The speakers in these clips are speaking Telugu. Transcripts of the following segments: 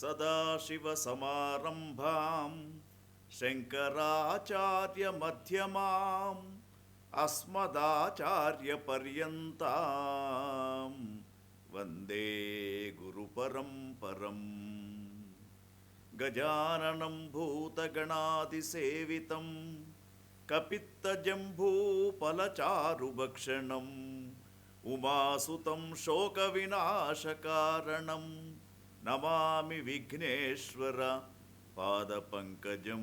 सदाशिवसमारम्भां शङ्कराचार्यमध्यमाम् अस्मदाचार्यपर्यन्तां वन्दे गुरुपरम्परम् गजाननं भूतगणादिसेवितं कपित्तजम्बूफलचारुभक्षणम् उमासुतं शोकविनाशकारणं నమామి విఘ్నేశ్వర పాదపంకజం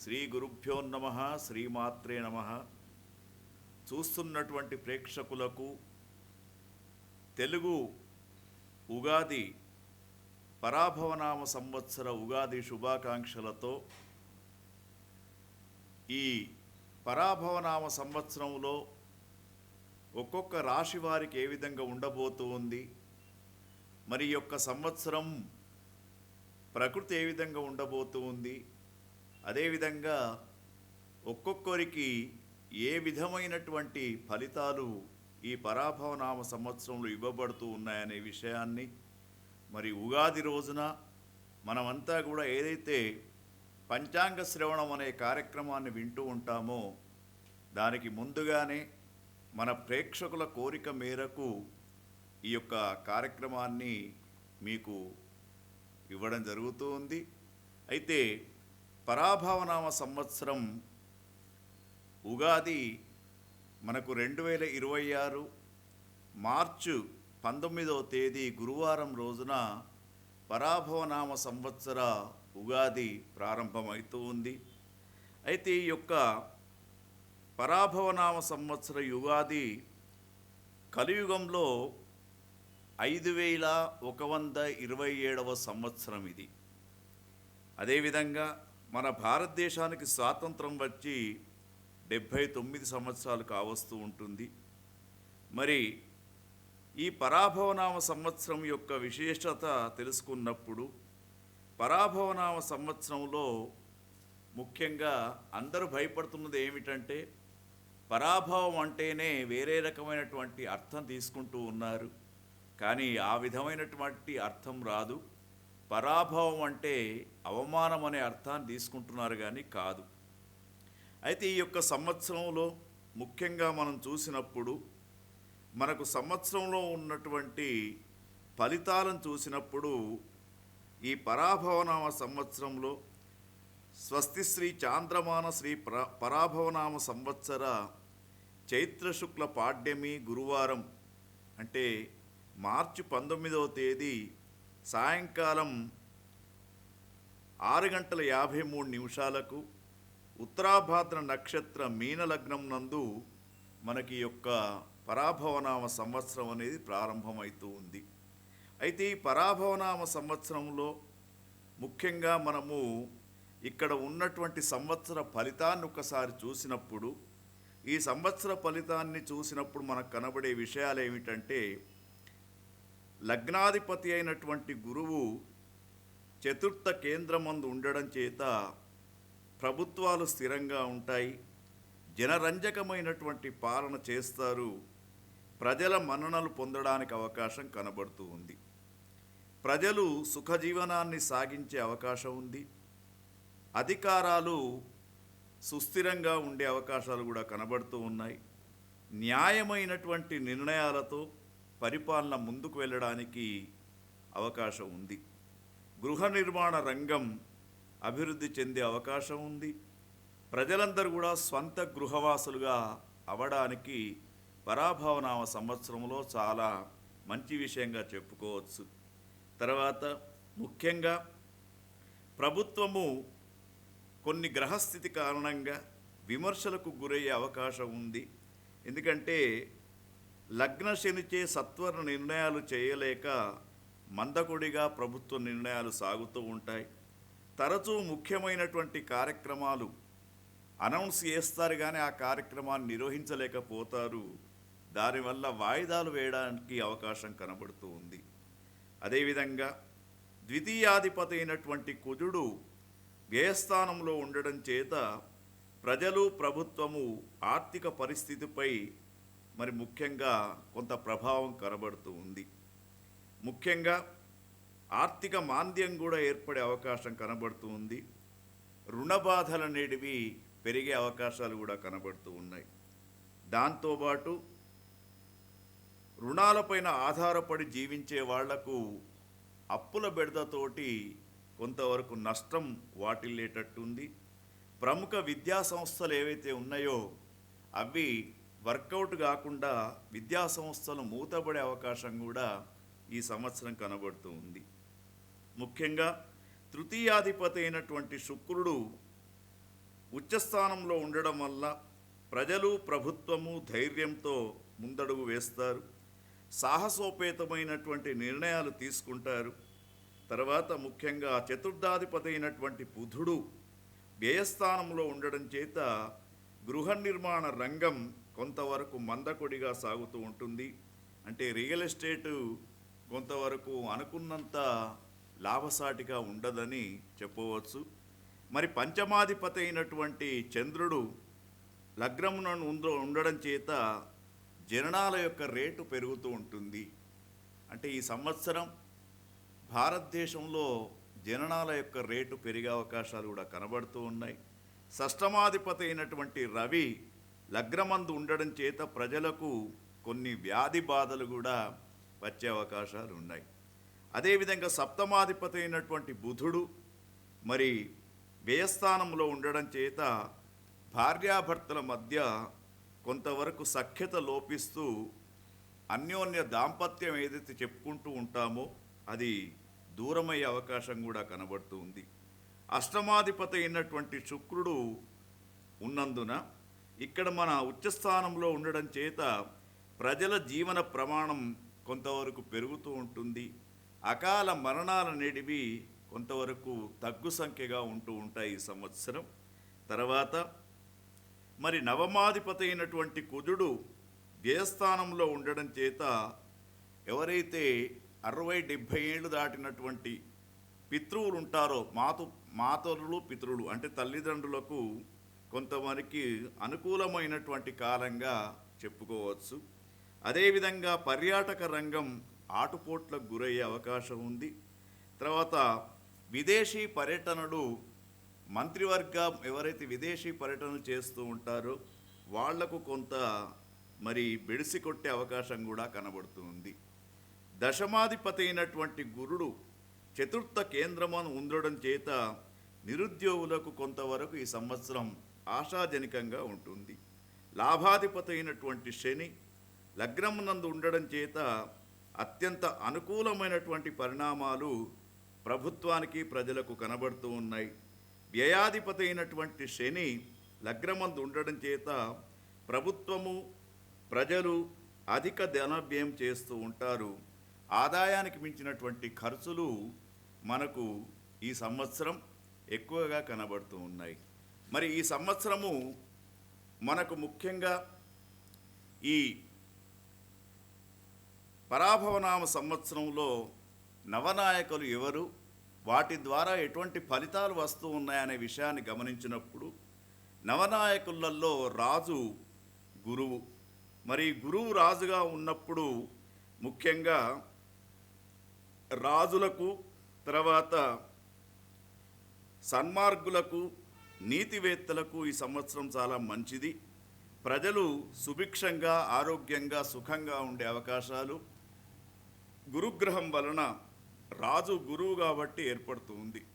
శ్రీ గురుభ్యో నమ శ్రీమాత్రే నమ. చూస్తున్నటువంటి ప్రేక్షకులకు తెలుగు ఉగాది పరాభవనామ సంవత్సర ఉగాది శుభాకాంక్షలతో ఈ పరాభవనామ సంవత్సరంలో ఒక్కొక్క రాశి వారికి ఏ విధంగా ఉండబోతూ ఉంది? మరి యొక్క సంవత్సరం ప్రకృతి ఏ విధంగా ఉండబోతూ ఉంది? అదేవిధంగా ఒక్కొక్కరికి ఏ విధమైనటువంటి ఫలితాలు ఈ పరాభవనామ సంవత్సరంలో ఇవ్వబడుతూ ఉన్నాయనే విషయాన్ని మరి ఉగాది రోజున మనమంతా కూడా ఏదైతే పంచాంగ శ్రవణం అనే కార్యక్రమాన్ని వింటూ ఉంటామో దానికి ముందుగానే మన ప్రేక్షకుల కోరిక మేరకు ఈ యొక్క కార్యక్రమాన్ని మీకు ఇవ్వడం జరుగుతూ ఉంది. అయితే పరాభవనామ సంవత్సరం ఉగాది మనకు రెండు వేల ఇరవై ఆరు మార్చు పంతొమ్మిదవ తేదీ గురువారం రోజున పరాభవనామ సంవత్సర ఉగాది ప్రారంభమవుతూ ఉంది. అయితే ఈ యొక్క పరాభవనామ సంవత్సర యుగాది కలియుగంలో ఐదు వేల ఒక వంద ఇరవై ఏడవ సంవత్సరం ఇది. అదేవిధంగా మన భారతదేశానికి స్వాతంత్రం వచ్చి డెబ్భై తొమ్మిది సంవత్సరాలు కావస్తూ ఉంటుంది. మరి ఈ పరాభవనామ సంవత్సరం యొక్క విశేషత తెలుసుకున్నప్పుడు పరాభవనామ సంవత్సరంలో ముఖ్యంగా అందరూ భయపడుతున్నది ఏమిటంటే పరాభవం అంటేనే వేరే రకమైనటువంటి అర్థం తీసుకుంటూ ఉన్నారు. కానీ ఆ విధమైనటువంటి అర్థం రాదు. పరాభవం అంటే అవమానం అనే అర్థాన్ని తీసుకుంటున్నారు కానీ కాదు. అయితే ఈ యొక్క సంవత్సరంలో ముఖ్యంగా మనం చూసినప్పుడు మనకు సంవత్సరంలో ఉన్నటువంటి ఫలితాలను చూసినప్పుడు ఈ పరాభవనామ సంవత్సరంలో స్వస్తి శ్రీ చాంద్రమాన శ్రీ పరాభవనామ సంవత్సర చైత్రశుక్ల పాడ్యమి గురువారం అంటే మార్చి పంతొమ్మిదవ తేదీ సాయంకాలం ఆరు గంటల యాభై మూడు నిమిషాలకు ఉత్తరాభాద్ర నక్షత్ర మీన లగ్నం నందు మనకి యొక్క పరాభవనామ సంవత్సరం అనేది ప్రారంభమవుతూ ఉంది. అయితే ఈ పరాభవనామ సంవత్సరంలో ముఖ్యంగా మనము ఇక్కడ ఉన్నటువంటి సంవత్సర ఫలితాన్ని ఒకసారి చూసినప్పుడు ఈ సంవత్సర ఫలితాన్ని చూసినప్పుడు మనకు కనబడే విషయాలు ఏమిటంటే లగ్నాధిపతి అయినటువంటి గురువు చతుర్థ కేంద్రమందు ఉండడం చేత ప్రభుత్వాలు స్థిరంగా ఉంటాయి. జనరంజకమైనటువంటి పాలన చేస్తారు. ప్రజల మన్ననలు పొందడానికి అవకాశం కనబడుతూ ఉంది. ప్రజలు సుఖజీవనాన్ని సాగించే అవకాశం ఉంది. అధికారాలు సుస్థిరంగా ఉండే అవకాశాలు కూడా కనబడుతూ ఉన్నాయి. న్యాయమైనటువంటి నిర్ణయాలతో పరిపాలన ముందుకు వెళ్ళడానికి అవకాశం ఉంది. గృహ నిర్మాణ రంగం అభివృద్ధి చెందే అవకాశం ఉంది. ప్రజలందరూ కూడా స్వంత గృహవాసులుగా అవడానికి పరాభవనామ సంవత్సరంలో చాలా మంచి విషయంగా చెప్పుకోవచ్చు. తర్వాత ముఖ్యంగా ప్రభుత్వము కొన్ని గ్రహస్థితి కారణంగా విమర్శలకు గురయ్యే అవకాశం ఉంది. ఎందుకంటే లగ్న శనిచే సత్వర నిర్ణయాలు చేయలేక మందకొడిగా ప్రభుత్వ నిర్ణయాలు సాగుతూ ఉంటాయి. తరచూ ముఖ్యమైనటువంటి కార్యక్రమాలు అనౌన్స్ చేస్తారు కానీ ఆ కార్యక్రమాన్ని నిర్వహించలేకపోతారు. దానివల్ల వాయిదాలు వేయడానికి అవకాశం కనబడుతూ ఉంది. అదేవిధంగా ద్వితీయాధిపతి అయినటువంటి కుజుడు వ్యయస్థానంలో ఉండడం చేత ప్రజలు ప్రభుత్వము ఆర్థిక పరిస్థితిపై మరి ముఖ్యంగా కొంత ప్రభావం కనబడుతూ ఉంది. ముఖ్యంగా ఆర్థిక మాంద్యం కూడా ఏర్పడే అవకాశం కనబడుతూ ఉంది. రుణ బాధలు అనేటివి పెరిగే అవకాశాలు కూడా కనబడుతూ ఉన్నాయి. దాంతోపాటు రుణాలపైన ఆధారపడి జీవించే వాళ్ళకు అప్పుల బెడదతోటి కొంతవరకు నష్టం వాటిల్లేటట్టుంది. ప్రముఖ విద్యా సంస్థలు ఏవైతే ఉన్నాయో అవి వర్కౌట్ కాకుండా విద్యా సంస్థలు మూతపడే అవకాశం కూడా ఈ సంవత్సరం కనబడుతూ ఉంది. ముఖ్యంగా తృతీయాధిపతి అయినటువంటి శుక్రుడు ఉచ్చస్థానంలో ఉండడం వల్ల ప్రజలు ప్రభుత్వము ధైర్యంతో ముందడుగు వేస్తారు. సాహసోపేతమైనటువంటి నిర్ణయాలు తీసుకుంటారు. తర్వాత ముఖ్యంగా చతుర్థాధిపతి అయినటువంటి బుధుడు వ్యయస్థానంలో ఉండడం చేత గృహ నిర్మాణ రంగం కొంతవరకు మందకొడిగా సాగుతూ ఉంటుంది. అంటే రియల్ ఎస్టేటు కొంతవరకు అనుకున్నంత లాభసాటిగా ఉండదని చెప్పవచ్చు. మరి పంచమాధిపతి అయినటువంటి చంద్రుడు లగ్నమున ఉండడం చేత జననాల యొక్క రేటు పెరుగుతూ ఉంటుంది. అంటే ఈ సంవత్సరం భారతదేశంలో జననాల యొక్క రేటు పెరిగే అవకాశాలు కూడా కనబడుతూ ఉన్నాయి. షష్టమాధిపతి అయినటువంటి రవి లగ్నమందు ఉండడం చేత ప్రజలకు కొన్ని వ్యాధి బాధలు కూడా వచ్చే అవకాశాలు ఉన్నాయి. అదేవిధంగా సప్తమాధిపతి అయినటువంటి బుధుడు మరి వ్యయస్థానంలో ఉండడం చేత భార్యాభర్తల మధ్య కొంతవరకు సఖ్యత లోపిస్తూ అన్యోన్య దాంపత్యం ఏదైతే చెప్పుకుంటూ ఉంటామో అది దూరమయ్యే అవకాశం కూడా కనబడుతూ ఉంది. అష్టమాధిపతి అయినటువంటి శుక్రుడు ఉన్నందున ఇక్కడ మన ఉచ్చస్థానంలో ఉండడం చేత ప్రజల జీవన ప్రమాణం కొంతవరకు పెరుగుతూ ఉంటుంది. అకాల మరణాల అనేటివి కొంతవరకు తగ్గు సంఖ్యగా ఉంటూ ఉంటాయి ఈ సంవత్సరం. తర్వాత మరి నవమాధిపతి అయినటువంటి కుజుడు వ్యయస్థానంలో ఉండడం చేత ఎవరైతే అరవై డెబ్భై ఏళ్ళు దాటినటువంటి పితృవులు ఉంటారో మాతు మాతరులు పితృలు అంటే తల్లిదండ్రులకు కొంతమందికి అనుకూలమైనటువంటి కాలంగా చెప్పుకోవచ్చు. అదేవిధంగా పర్యాటక రంగం ఆటుపోట్లకు గురయ్యే అవకాశం ఉంది. తర్వాత విదేశీ పర్యటనలు మంత్రివర్గం ఎవరైతే విదేశీ పర్యటనలు చేస్తూ ఉంటారో వాళ్ళకు కొంత మరి బెడిసి కొట్టే అవకాశం కూడా కనబడుతుంది. దశమాధిపతి అయినటువంటి గురుడు చతుర్థ కేంద్రమును ఉండడం చేత నిరుద్యోగులకు కొంతవరకు ఈ సంవత్సరం ఆశాజనకంగా ఉంటుంది. లాభాధిపతి అయినటువంటి శని లగ్నమునందు ఉండడం చేత అత్యంత అనుకూలమైనటువంటి పరిణామాలు ప్రభుత్వానికి ప్రజలకు కనబడుతూ ఉన్నాయి. వ్యయాధిపతి అయినటువంటి శని లగ్నమందు ఉండడం చేత ప్రభుత్వము ప్రజలు అధిక ధనవ్యయం చేస్తూ ఉంటారు. ఆదాయానికి మించినటువంటి ఖర్చులు మనకు ఈ సంవత్సరం ఎక్కువగా కనబడుతూ ఉన్నాయి. మరి ఈ సంవత్సరము మనకు ముఖ్యంగా ఈ పరాభవనామ సంవత్సరంలో నవనాయకులు ఎవరు వాటి ద్వారా ఎటువంటి ఫలితాలు వస్తూ ఉన్నాయనే విషయాన్ని గమనించినప్పుడు నవనాయకులలో రాజు గురువు. మరి గురువు రాజుగా ఉన్నప్పుడు ముఖ్యంగా రాజులకు తర్వాత సన్మార్గులకు నీతివేత్తలకు ఈ సంవత్సరం చాలా మంచిది. ప్రజలు సుభిక్షంగా ఆరోగ్యంగా సుఖంగా ఉండే అవకాశాలు గురుగ్రహం వలన రాజు గురువు కాబట్టి ఏర్పడుతూ ఉంది.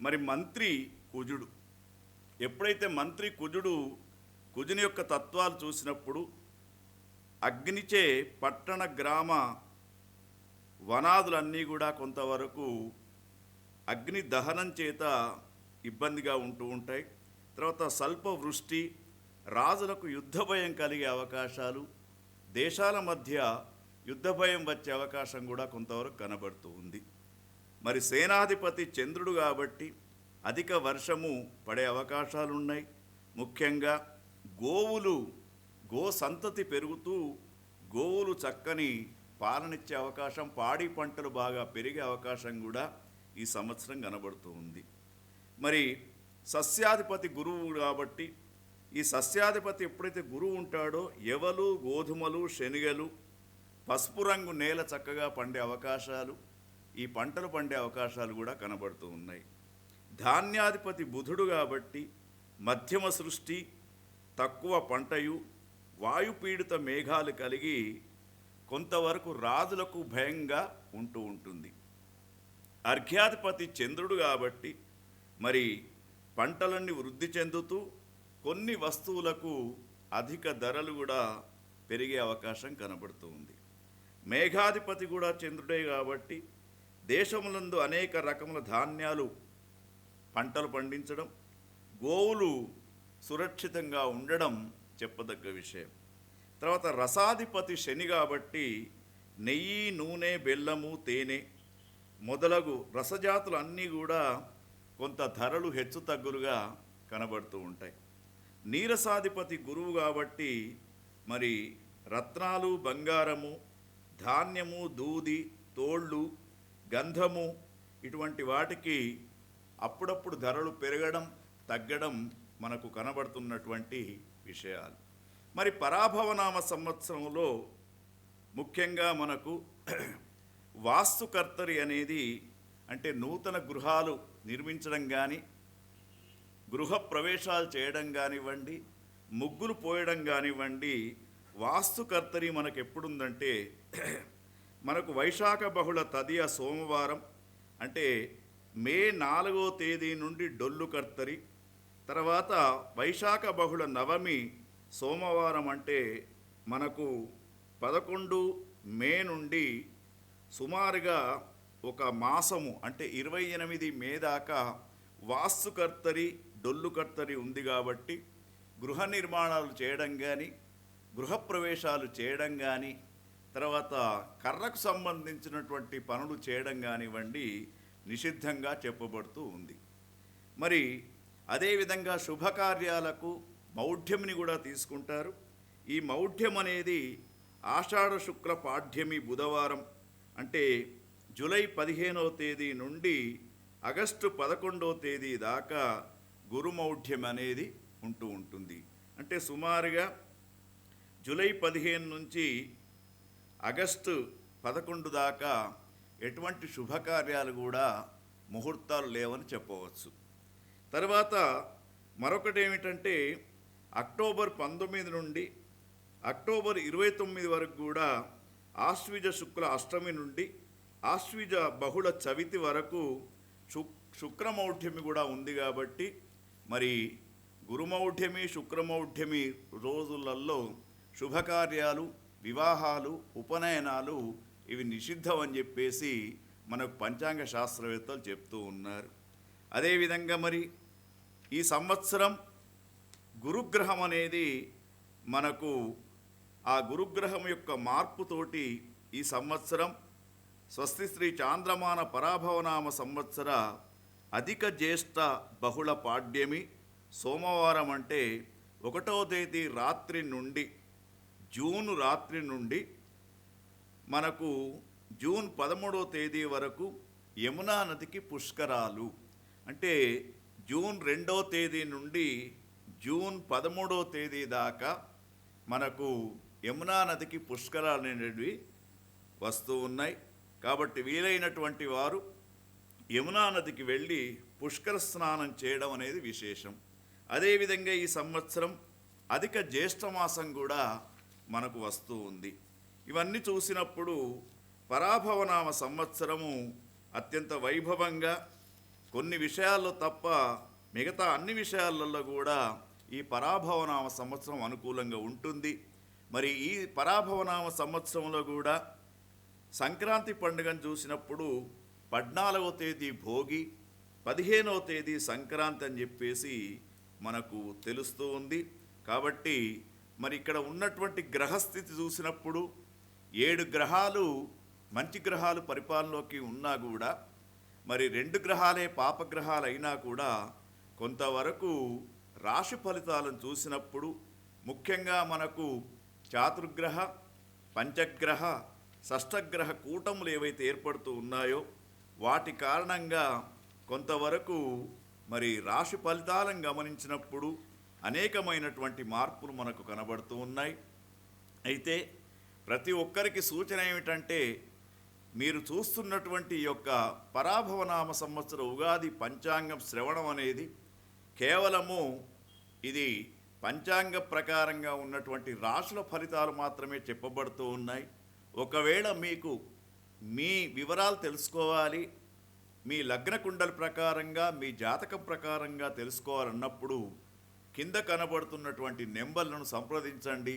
మరి మంత్రి కుజుడు ఎప్పుడైతే మంత్రి కుజుడు కుజుని యొక్క తత్వాలు చూసినప్పుడు అగ్నిచే పట్టణ గ్రామ వనాదులన్నీ కూడా కొంతవరకు అగ్ని దహనం చేత ఇబ్బందిగా ఉంటూ ఉంటాయి. తర్వాత స్వల్ప వృష్టి రాజులకు యుద్ధ భయం కలిగే అవకాశాలు దేశాల మధ్య యుద్ధ భయం వచ్చే అవకాశం కూడా కొంతవరకు కనబడుతూ ఉంది. మరి సేనాధిపతి చంద్రుడు కాబట్టి అధిక వర్షము పడే అవకాశాలు ఉన్నాయి ముఖ్యంగా గోవులు గో సంతతి పెరుగుతూ గోవులు చక్కని పాలనిచ్చే అవకాశం పాడి పంటలు బాగా పెరిగే అవకాశం కూడా ఈ సంవత్సరం కనబడుతూ ఉంది. మరి సస్యాధిపతి గురువు కాబట్టి ఈ సస్యాధిపతి ఎప్పుడైతే గురువు ఉంటాడో ఎవలు గోధుమలు శనగలు పసుపు రంగు నేల చక్కగా పండే అవకాశాలు ఈ పంటలు పండే అవకాశాలు కూడా కనబడుతూ ఉన్నాయి. ధాన్యాధిపతి బుధుడు కాబట్టి మధ్యమ సృష్టి తక్కువ పంటయు వాయుపీడిత మేఘాలు కలిగి కొంతవరకు రాజులకు భయంగా ఉంటూ ఉంటుంది. అర్ఘ్యాధిపతి చంద్రుడు కాబట్టి మరి పంటలన్నీ వృద్ధి చెందుతూ కొన్ని వస్తువులకు అధిక ధరలు కూడా పెరిగే అవకాశం కనబడుతూ ఉంది. మేఘాధిపతి కూడా చంద్రుడే కాబట్టి దేశములందు అనేక రకముల ధాన్యాలు పంటలు పండించడం గోవులు సురక్షితంగా ఉండడం చెప్పదగ్గ విషయం. తర్వాత రసాధిపతి శని కాబట్టి నెయ్యి నూనె బెల్లము తేనె మొదలగు రసజాతులు అన్నీ కూడా కొంత ధరలు హెచ్చు తగ్గులుగా కనబడుతూ ఉంటాయి. నీరసాధిపతి గురువు కాబట్టి మరి రత్నాలు బంగారము ధాన్యము దూది తోళ్ళు గంధము ఇటువంటి వాటికి అప్పుడప్పుడు ధరలు పెరగడం తగ్గడం మనకు కనబడుతున్నటువంటి విషయాలు. మరి పరాభవనామ సంవత్సరంలో ముఖ్యంగా మనకు వాస్తుకర్తరి అనేది అంటే నూతన గృహాలు నిర్మించడం కానీ గృహ ప్రవేశాలు చేయడం కానివ్వండి ముగ్గులు పోయడం కానివ్వండి వాస్తుకర్తని మనకు ఎప్పుడుందంటే మనకు వైశాఖ బహుళ తదియ సోమవారం అంటే మే నాలుగో తేదీ నుండి డొల్లు కర్తరి తర్వాత వైశాఖ బహుళ నవమి సోమవారం అంటే మనకు పదకొండు మే నుండి సుమారుగా ఒక మాసము అంటే ఇరవై ఎనిమిది మే దాకా వాస్తుకర్తరి డొల్లుకర్తరి ఉంది కాబట్టి గృహ నిర్మాణాలు చేయడం కానీ గృహప్రవేశాలు చేయడం కానీ తర్వాత కర్రకు సంబంధించినటువంటి పనులు చేయడం కానివ్వండి నిషిద్ధంగా చెప్పబడుతూ ఉంది. మరి అదేవిధంగా శుభకార్యాలకు మౌఢ్యంని కూడా తీసుకుంటారు. ఈ మౌఢ్యం అనేది ఆషాఢ శుక్ల పాఠ్యమి బుధవారం అంటే జూలై పదిహేనవ తేదీ నుండి ఆగస్టు పదకొండవ తేదీ దాకా గురుమౌఢ్యం అనేది ఉంటూ ఉంటుంది. అంటే సుమారుగా జూలై పదిహేను నుంచి ఆగస్టు పదకొండు దాకా ఎటువంటి శుభకార్యాలు కూడా ముహూర్తాలు లేవని చెప్పవచ్చు. తర్వాత మరొకటి ఏమిటంటే అక్టోబర్ పంతొమ్మిది నుండి అక్టోబర్ ఇరవై తొమ్మిది వరకు కూడా ఆశ్విజ శుక్ల అష్టమి నుండి ఆశ్విజ బహుళ చవితి వరకు శుక్రమౌఢ్యమి కూడా ఉంది కాబట్టి మరి గురుమౌఢ్యమి శుక్రమౌఢ్యమి రోజులలో శుభకార్యాలు వివాహాలు ఉపనయనాలు ఇవి నిషిద్ధం అని చెప్పేసి మనకు పంచాంగ శాస్త్రవేత్తలు చెప్తూ ఉన్నారు. అదేవిధంగా మరి ఈ సంవత్సరం గురుగ్రహం అనేది మనకు ఆ గురుగ్రహం యొక్క మార్పుతోటి ఈ సంవత్సరం స్వస్తి శ్రీ చాంద్రమాన పరాభవనామ సంవత్సర అధిక జ్యేష్ఠ బహుళ పాడ్యమి సోమవారం అంటే ఒకటో తేదీ రాత్రి నుండి జూన్ రాత్రి నుండి మనకు జూన్ పదమూడవ తేదీ వరకు యమునా నదికి పుష్కరాలు. అంటే జూన్ రెండో తేదీ నుండి జూన్ పదమూడో తేదీ దాకా మనకు యమునా నదికి పుష్కరాలు అనేటివి వస్తూ ఉన్నాయి. కాబట్టి వీలైనటువంటి వారు యమునా నదికి వెళ్ళి పుష్కర స్నానం చేయడం అనేది విశేషం. అదేవిధంగా ఈ సంవత్సరం అధిక జ్యేష్ఠమాసం కూడా మనకు వస్తూ ఉంది. ఇవన్నీ చూసినప్పుడు పరాభవనామ సంవత్సరము అత్యంత వైభవంగా కొన్ని విషయాల్లో తప్ప మిగతా అన్ని విషయాలలో కూడా ఈ పరాభవనామ సంవత్సరం అనుకూలంగా ఉంటుంది. మరి ఈ పరాభవనామ సంవత్సరంలో కూడా సంక్రాంతి పండుగను చూసినప్పుడు పద్నాలుగవ తేదీ భోగి పదిహేనవ తేదీ సంక్రాంతి అని చెప్పేసి మనకు తెలుస్తూ ఉంది. కాబట్టి మరి ఇక్కడ ఉన్నటువంటి గ్రహస్థితి చూసినప్పుడు ఏడు గ్రహాలు మంచి గ్రహాలు పరిపాలనలోకి ఉన్నా కూడా మరి రెండు గ్రహాలే పాపగ్రహాలు అయినా కూడా కొంతవరకు రాశి ఫలితాలను చూసినప్పుడు ముఖ్యంగా మనకు చాతుర్గ్రహ పంచగ్రహ షష్టగ్రహ కూటములు ఏవైతే ఏర్పడుతూ ఉన్నాయో వాటి కారణంగా కొంతవరకు మరి రాశి ఫలితాలను గమనించినప్పుడు అనేకమైనటువంటి మార్పులు మనకు కనబడుతూ ఉన్నాయి. అయితే ప్రతి ఒక్కరికి సూచన ఏమిటంటే మీరు చూస్తున్నటువంటి యొక్క పరాభవనామ సంవత్సర ఉగాది పంచాంగం శ్రవణం అనేది కేవలము ఇది పంచాంగ ప్రకారంగా ఉన్నటువంటి రాశుల ఫలితాలు మాత్రమే చెప్పబడుతూ ఉన్నాయి. ఒకవేళ మీకు మీ వివరాలు తెలుసుకోవాలి మీ లగ్న కుండల ప్రకారంగా మీ జాతకం ప్రకారంగా తెలుసుకోవాలన్నప్పుడు కింద కనబడుతున్నటువంటి నెంబర్లను సంప్రదించండి.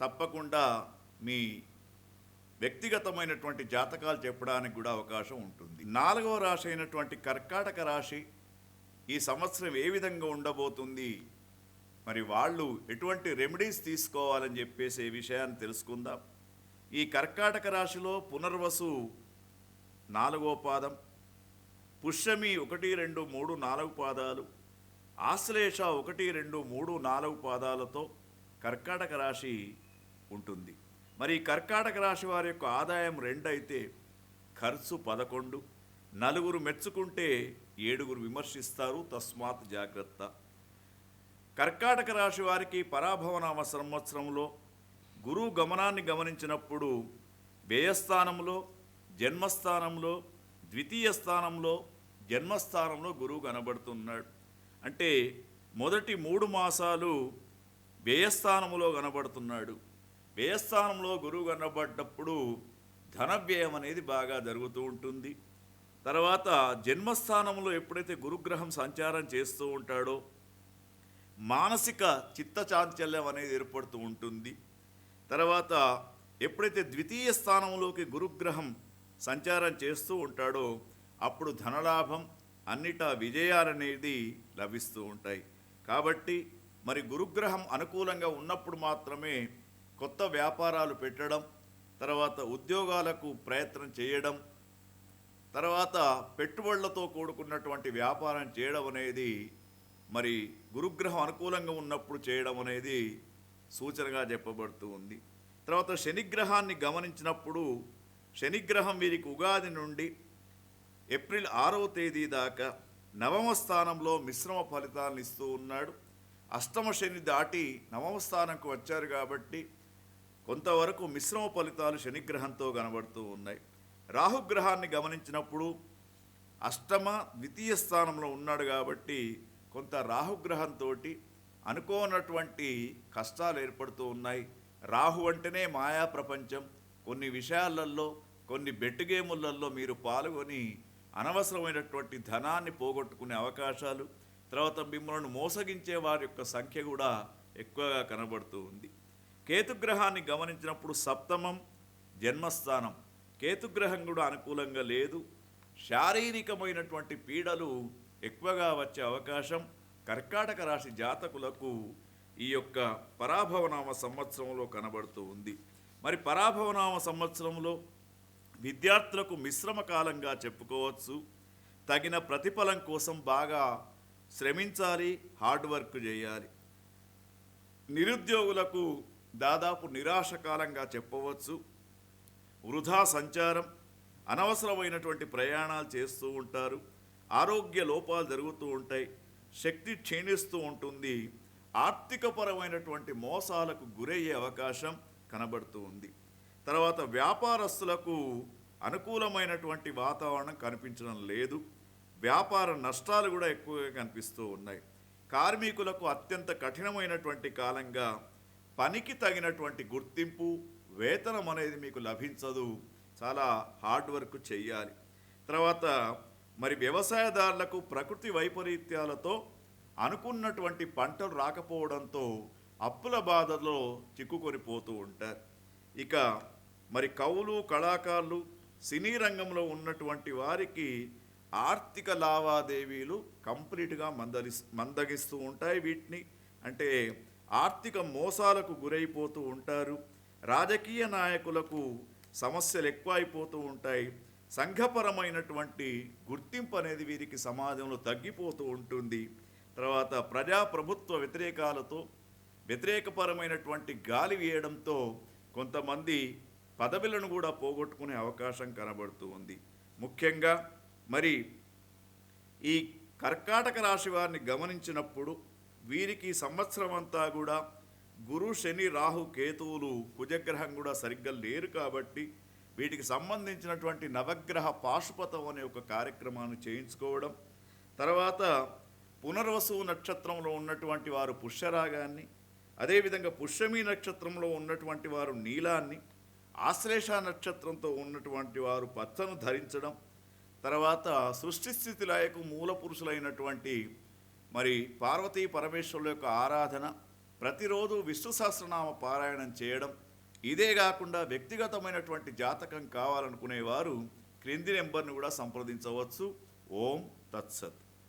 తప్పకుండా మీ వ్యక్తిగతమైనటువంటి జాతకాలు చెప్పడానికి కూడా అవకాశం ఉంటుంది. నాలుగవ రాశి అయినటువంటి కర్కాటక రాశి ఈ సంవత్సరం ఏ విధంగా ఉండబోతుంది మరి వాళ్ళు ఎటువంటి రెమెడీస్ తీసుకోవాలని చెప్పేసి ఈ విషయాన్ని తెలుసుకుందాం. ఈ కర్కాటక రాశిలో పునర్వసు నాలుగో పాదం పుష్యమి ఒకటి రెండు మూడు నాలుగు పాదాలు ఆశ్లేష ఒకటి రెండు మూడు నాలుగు పాదాలతో కర్కాటక రాశి ఉంటుంది. మరి కర్కాటక రాశి వారి యొక్క ఆదాయం రెండైతే ఖర్చు పదకొండు నలుగురు మెచ్చుకుంటే ఏడుగురు విమర్శిస్తారు తస్మాత్ జాగ్రత్త. కర్కాటక రాశి వారికి పరాభవనామ సంవత్సరంలో గురువు గమనాన్ని గమనించినప్పుడు వ్యయస్థానంలో జన్మస్థానంలో ద్వితీయ స్థానంలో జన్మస్థానంలో గురువు కనబడుతున్నాడు. అంటే మొదటి మూడు మాసాలు వ్యయస్థానంలో కనబడుతున్నాడు. వ్యయస్థానంలో గురువు కనబడ్డప్పుడు ధన వ్యయం అనేది బాగా జరుగుతూ ఉంటుంది. తర్వాత జన్మస్థానంలో ఎప్పుడైతే గురుగ్రహం సంచారం చేస్తూ ఉంటాడో మానసిక చిత్తచాంచల్యం అనేది ఏర్పడుతూ ఉంటుంది. తర్వాత ఎప్పుడైతే ద్వితీయ స్థానంలోకి గురుగ్రహం సంచారం చేస్తూ ఉంటాడో అప్పుడు ధనలాభం అన్నిటా విజయాలనేది లభిస్తూ ఉంటాయి. కాబట్టి మరి గురుగ్రహం అనుకూలంగా ఉన్నప్పుడు మాత్రమే కొత్త వ్యాపారాలు పెట్టడం తర్వాత ఉద్యోగాలకు ప్రయత్నం చేయడం తర్వాత పెట్టుబడులతో కూడుకున్నటువంటి వ్యాపారం చేయడం అనేది మరి గురుగ్రహం అనుకూలంగా ఉన్నప్పుడు చేయడం అనేది సూచనగా చెప్పబడుతూ ఉంది. తర్వాత శనిగ్రహాన్ని గమనించినప్పుడు శనిగ్రహం వీరికి ఉగాది నుండి ఏప్రిల్ ఆరవ తేదీ దాకా నవమ స్థానంలో మిశ్రమ ఫలితాలను ఇస్తూ ఉన్నాడు. అష్టమ శని దాటి నవమ స్థానంకు వచ్చారు కాబట్టి కొంతవరకు మిశ్రమ ఫలితాలు శనిగ్రహంతో కనబడుతూ ఉన్నాయి. రాహుగ్రహాన్ని గమనించినప్పుడు అష్టమ ద్వితీయ స్థానంలో ఉన్నాడు కాబట్టి కొంత రాహుగ్రహంతో అనుకోనటువంటి కష్టాలు ఏర్పడుతూ ఉన్నాయి. రాహు అంటేనే మాయా ప్రపంచం. కొన్ని విషయాలలో కొన్ని బెట్ గేములలో మీరు పాల్గొని అనవసరమైనటువంటి ధనాన్ని పోగొట్టుకునే అవకాశాలు తర్వాత మిమ్మల్ని మోసగించే వారి యొక్క సంఖ్య కూడా ఎక్కువగా కనబడుతూ ఉంది. కేతుగ్రహాన్ని గమనించినప్పుడు సప్తమం జన్మస్థానం. కేతుగ్రహం కూడా అనుకూలంగా లేదు. శారీరకమైనటువంటి పీడలు ఎక్కువగా వచ్చే అవకాశం. కర్కాటక రాశి జాతకులకు ఈ యొక్క పరాభవనామ సంవత్సరంలో కనబడుతూ ఉంది. మరి పరాభవనామ సంవత్సరంలో విద్యార్థులకు మిశ్రమ కాలంగా చెప్పుకోవచ్చు. తగిన ప్రతిఫలం కోసం బాగా శ్రమించాలి హార్డ్ వర్క్ చేయాలి. నిరుద్యోగులకు దాదాపు నిరాశకాలంగా చెప్పవచ్చు. వృధా సంచారం అనవసరమైనటువంటి ప్రయాణాలు చేస్తూ ఉంటారు. ఆరోగ్య లోపాలు జరుగుతూ ఉంటాయి. శక్తి క్షీణిస్తూ ఉంటుంది. ఆర్థికపరమైనటువంటి మోసాలకు గురయ్యే అవకాశం కనబడుతూ ఉంది. తర్వాత వ్యాపారస్తులకు అనుకూలమైనటువంటి వాతావరణం కనిపించడం లేదు. వ్యాపార నష్టాలు కూడా ఎక్కువగా కనిపిస్తూ ఉన్నాయి. కార్మికులకు అత్యంత కఠినమైనటువంటి కాలంగా పనికి తగినటువంటి గుర్తింపు వేతనం అనేది మీకు లభించదు. చాలా హార్డ్ వర్క్ చేయాలి. తర్వాత మరి వ్యవసాయదారులకు ప్రకృతి వైపరీత్యాలతో అనుకున్నటువంటి పంటలు రాకపోవడంతో అప్పుల బాధలో చిక్కుకొని పోతూ ఉంటారు. ఇక మరి కవులు కళాకారులు సినీ రంగంలో ఉన్నటువంటి వారికి ఆర్థిక లావాదేవీలు కంప్లీట్గా మందలి మందగిస్తూ ఉంటాయి వీటిని. అంటే ఆర్థిక మోసాలకు గురైపోతూ ఉంటారు. రాజకీయ నాయకులకు సమస్యలు ఎక్కువైపోతూ ఉంటాయి. సంఘపరమైనటువంటి గుర్తింపు అనేది వీరికి సమాజంలో తగ్గిపోతూ ఉంటుంది. తర్వాత ప్రజాప్రభుత్వ వ్యతిరేకాలతో వ్యతిరేకపరమైనటువంటి గాలి వేయడంతో కొంతమంది పదవులను కూడా పోగొట్టుకునే అవకాశం కనబడుతూ ఉంది. ముఖ్యంగా మరి ఈ కర్కాటక రాశి వారిని గమనించినప్పుడు వీరికి సంవత్సరం అంతా కూడా గురు శని రాహు కేతువులు కుజగ్రహం కూడా సరిగ్గా లేరు కాబట్టి వీటికి సంబంధించినటువంటి నవగ్రహ పాశుపతం అనే ఒక కార్యక్రమాన్ని చేయించుకోవడం తర్వాత పునర్వసు నక్షత్రంలో ఉన్నటువంటి వారు పుష్యరాగాన్ని అదేవిధంగా పుష్యమి నక్షత్రంలో ఉన్నటువంటి వారు నీలాన్ని ఆశ్లేష నక్షత్రంతో ఉన్నటువంటి వారు పచ్చను ధరించడం తర్వాత సృష్టి స్థితి మూల పురుషులైనటువంటి మరి పార్వతీ పరమేశ్వరుల యొక్క ఆరాధన ప్రతిరోజు విష్ణు సహస్రనామ పారాయణం చేయడం ఇదే కాకుండా వ్యక్తిగతమైనటువంటి జాతకం కావాలనుకునేవారు క్రింది నెంబర్ను కూడా సంప్రదించవచ్చు. ఓం తత్సత్.